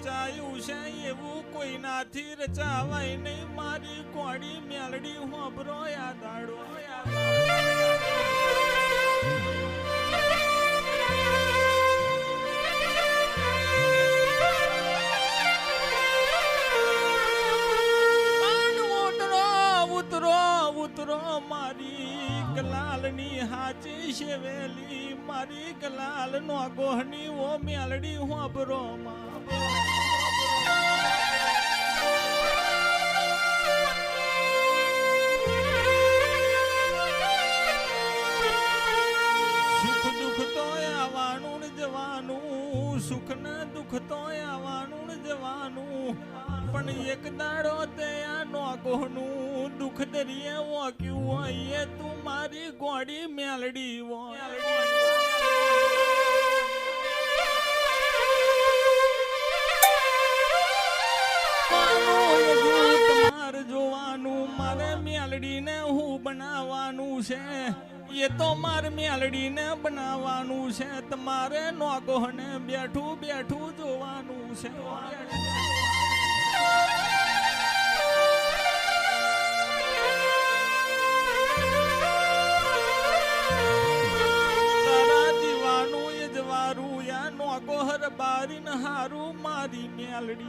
રચાયું છે એવું કોઈનાથી રચાવાય નહીં. મારી કોડી મેલડી હોબરો યા દાડો પાન ઉતરો ઉતરો ઉતરો, મારી ગલાલની હાચી શેવેલી મારી ગલાલ નો ગોહની ઓ મેલડી હોબરો માં. દુઃખ તો આવવાનું જવાનું. પણ એક દાડો તે આ નોગોનું દુઃખ દરિયે વોક્યું હોય તું મારી ગોડી મેલડી તમારે જોવાનું, મારે મેલડીને હું બનાવવાનું છે. એ તો મારે મેલડીને બનાવવાનું છે. તમારે નોગોને બેઠું બેઠું જોવાનું છે. નોગો હર બારી હારું મારી મેલડી.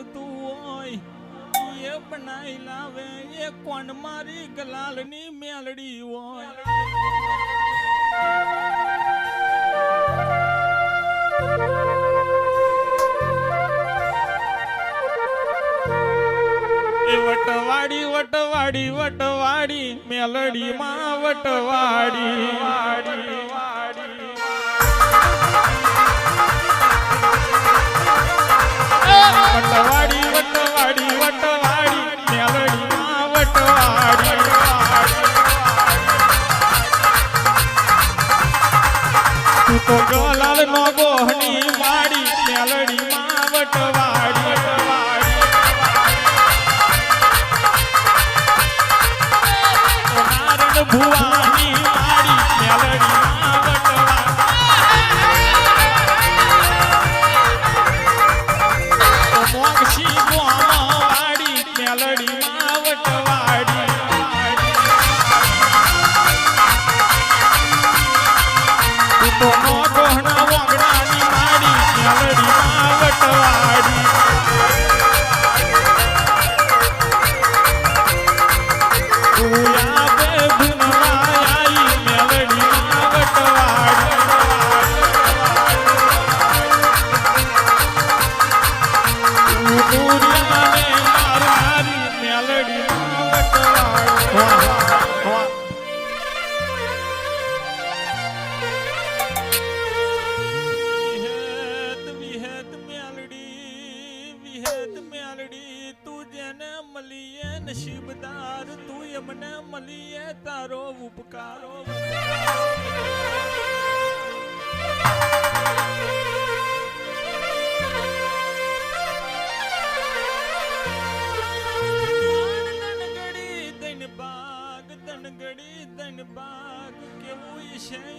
બનતું હોય એ બનાઈ લાવે, એ કોણ મારી ગલાલની મેલડી હોય. વટવાડી વટવાડી વટવાડી મેલડી માં વટવાડી. વાડી વાડી નો ગોહની Hallelujah. નસીબદાર તું એમને મળીએ, તારો ઉપકારો.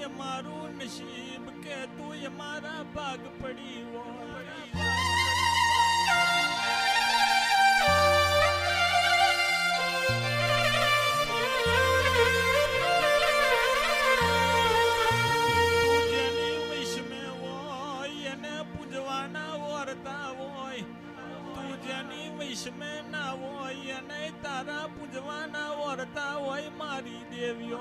અમારું નસીબ કે તું મારા ભાગ પડી હોય? તું વૈષ્ણવે ના હોય અને તારા પૂજવાના વર્તા હોય મારી દેવીઓ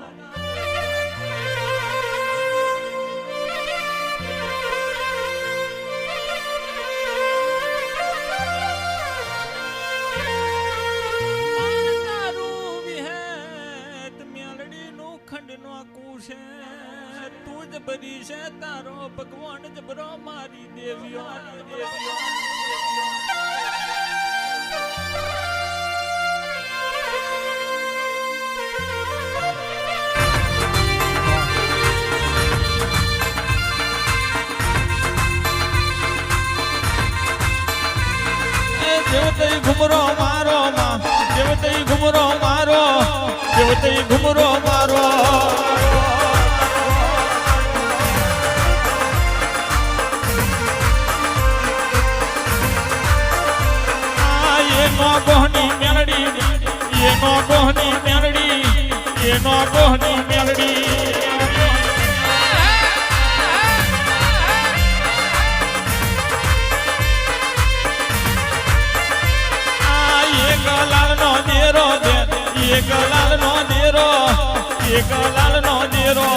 બરી છે તારો ભગવાન જબરો મારી દેવીઓ દેવીઓ. એ દેવતઈ ઘુમરો મારો માં દેવતઈ ઘુમરો મારો દેવતઈ ઘુમરો મારો. ગોહની મેલડી, એનો કોહની મેલડી. એક લાલનો દેરો દે એક લાલનો દેરો એક લાલનો દેરો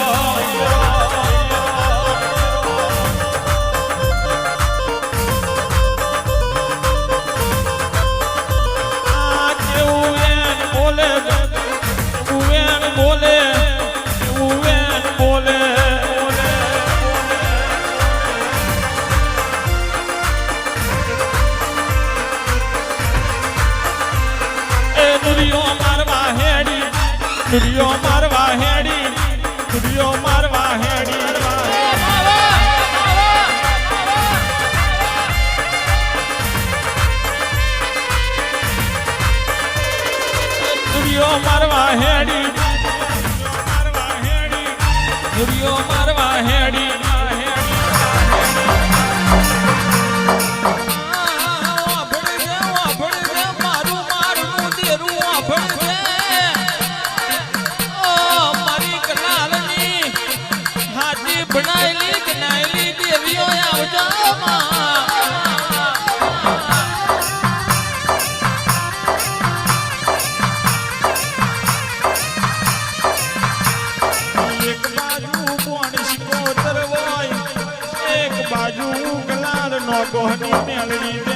દુરિયો મારવા હેડી દુરિયો મારવા હેડી. હેડી મારવા હેડી મારવા સિકોતર હોય